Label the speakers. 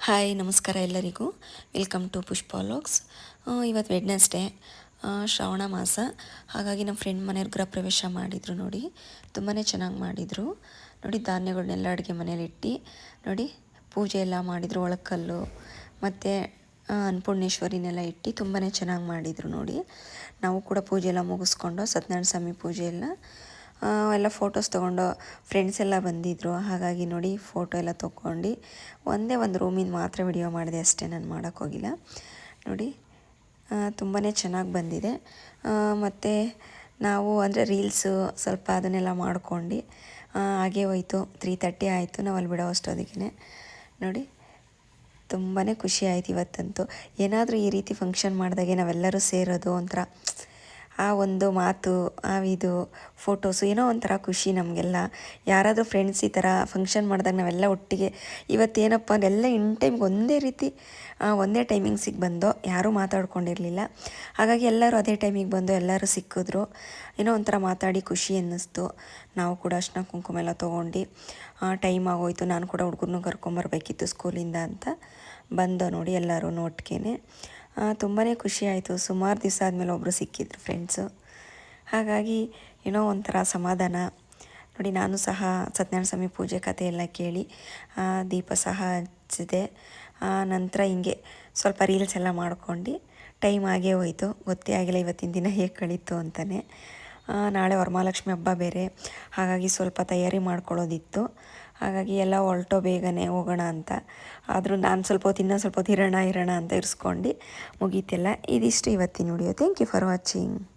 Speaker 1: Hi, ನಮಸ್ಕಾರ ಎಲ್ಲರಿಗೂ. Welcome to ಪುಷ್ಪಾಲಾಗ್ಸ್ ಇವತ್ತು ವೆಡ್ನೆಸ್ಡೇ ಶ್ರಾವಣ ಮಾಸ. ಹಾಗಾಗಿ ನಮ್ಮ ಫ್ರೆಂಡ್ ಮನೆಯವ್ರು ಗೃಹ ಪ್ರವೇಶ ಮಾಡಿದರು ನೋಡಿ. ತುಂಬಾ ಚೆನ್ನಾಗಿ ಮಾಡಿದರು. ನೋಡಿ ಧಾನ್ಯಗಳನ್ನೆಲ್ಲ ಅಡುಗೆ ಮನೇಲಿ ಇಟ್ಟು, ನೋಡಿ, ಪೂಜೆ ಎಲ್ಲ ಮಾಡಿದರು, ಒಳಕಲ್ಲು, ಮತ್ತು ಅನ್ನಪೂರ್ಣೇಶ್ವರಿನೆಲ್ಲ ಇಟ್ಟು ತುಂಬಾ ಚೆನ್ನಾಗಿ ಮಾಡಿದರು ನೋಡಿ. ನಾವು ಕೂಡ ಪೂಜೆ ಎಲ್ಲ ಮುಗಿಸ್ಕೊಂಡು ಸತ್ಯನಾರಾಯಣ ಸ್ವಾಮಿ ಪೂಜೆ ಎಲ್ಲ ಎಲ್ಲ ಫೋಟೋಸ್ ತೊಗೊಂಡು ಫ್ರೆಂಡ್ಸ್ ಎಲ್ಲ ಬಂದಿದ್ದರು ಹಾಗಾಗಿ ನೋಡಿ ಫೋಟೋ ಎಲ್ಲ ತೊಗೊಂಡು ಒಂದೇ ಒಂದು ರೂಮಿನ ಮಾತ್ರ ವಿಡಿಯೋ ಮಾಡಿದೆ ಅಷ್ಟೇ ನಾನು ಮಾಡೋಕ್ಕೋಗಿಲ್ಲ ನೋಡಿ ತುಂಬಾ ಚೆನ್ನಾಗಿ ಬಂದಿದೆ. ಮತ್ತು ನಾವು ಅಂದರೆ ರೀಲ್ಸು ಸ್ವಲ್ಪ ಅದನ್ನೆಲ್ಲ ಮಾಡ್ಕೊಂಡು ಹಾಗೆ ಹೋಯಿತು. ತ್ರೀ ತರ್ಟಿ ಆಯಿತು, ನಾವು ಅಲ್ಲಿ ಬಿಡೋ ಅಷ್ಟೊದಕ್ಕೆ ನೋಡಿ ತುಂಬಾ ಖುಷಿ ಆಯಿತು ಇವತ್ತಂತೂ. ಏನಾದರೂ ಈ ರೀತಿ ಫಂಕ್ಷನ್ ಮಾಡಿದಾಗೆ ನಾವೆಲ್ಲರೂ ಸೇರೋದು ಒಂಥರ ಆ ಒಂದು ಮಾತು, ಆ ಇದು ಫೋಟೋಸು ಏನೋ ಒಂಥರ ಖುಷಿ ನಮಗೆಲ್ಲ. ಯಾರಾದರೂ ಫ್ರೆಂಡ್ಸ್ ಈ ಥರ ಫಂಕ್ಷನ್ ಮಾಡಿದಾಗ ನಾವೆಲ್ಲ ಒಟ್ಟಿಗೆ ಇವತ್ತೇನಪ್ಪ ಎಲ್ಲ ಇನ್ ಟೈಮ್ಗೆ ಒಂದೇ ರೀತಿ ಒಂದೇ ಟೈಮಿಂಗ್ಸಿಗೆ ಬಂದೋ ಯಾರೂ ಮಾತಾಡ್ಕೊಂಡಿರಲಿಲ್ಲ. ಹಾಗಾಗಿ ಎಲ್ಲರೂ ಅದೇ ಟೈಮಿಗೆ ಬಂದು ಎಲ್ಲರೂ ಸಿಕ್ಕಿದ್ರು. ಏನೋ ಒಂಥರ ಮಾತಾಡಿ ಖುಷಿ ಅನ್ನಿಸ್ತು. ನಾವು ಕೂಡ ಅರ್ಶಿನ ಕುಂಕುಮ ಎಲ್ಲ ತೊಗೊಂಡು ಟೈಮ್ ಆಗೋಯ್ತು. ನಾನು ಕೂಡ ಹುಡುಗರನ್ನೂ ಕರ್ಕೊಂಬರ್ಬೇಕಿತ್ತು ಸ್ಕೂಲಿಂದ ಅಂತ ಬಂದೋ ನೋಡಿ ಎಲ್ಲರೂ ಒಟ್ಟಿಗೆ ತುಂಬಾ ಖುಷಿ ಆಯಿತು. ಸುಮಾರು ದಿವಸ ಆದಮೇಲೆ ಒಬ್ಬರು ಸಿಕ್ಕಿದ್ರು ಫ್ರೆಂಡ್ಸು ಹಾಗಾಗಿ ಏನೋ ಒಂಥರ ಸಮಾಧಾನ. ನೋಡಿ ನಾನು ಸಹ ಸತ್ಯನಾರಾಯಣ ಸ್ವಾಮಿ ಪೂಜೆ ಕಥೆ ಎಲ್ಲ ಕೇಳಿ ದೀಪ ಸಹ ಹಚ್ಚಿದೆ. ಆ, ನಂತರ ಹಿಂಗೆ ಸ್ವಲ್ಪ ರೀಲ್ಸ್ ಎಲ್ಲ ಮಾಡ್ಕೊಂಡು ಟೈಮ್ ಆಗೇ ಹೋಯಿತು. ಗೊತ್ತೇ ಆಗಿಲ್ಲ ಇವತ್ತಿನ ದಿನ ಹೇಗೆ ಕಳೀತು ಅಂತಲೇ ನಾಳೆ ವರಮಹಾಲಕ್ಷ್ಮಿ ಹಬ್ಬ ಬೇರೆ. ಹಾಗಾಗಿ ಸ್ವಲ್ಪ ತಯಾರಿ ಮಾಡ್ಕೊಳ್ಳೋದಿತ್ತು. ಹಾಗಾಗಿ ಎಲ್ಲ ಹೊರಟೋ ಬೇಗನೆ ಹೋಗೋಣ ಅಂತ. ಆದರೂ ನಾನು ಸ್ವಲ್ಪ ಹೊತ್ತು ಇನ್ನೂ ಸ್ವಲ್ಪ ಹೊತ್ತು ಇರೋಣ ಇರೋಣ ಅಂತ ಇರಿಸ್ಕೊಂಡು ಮುಗೀತಿಲ್ಲ. ಇದಿಷ್ಟು ಇವತ್ತಿನ video thank you for watching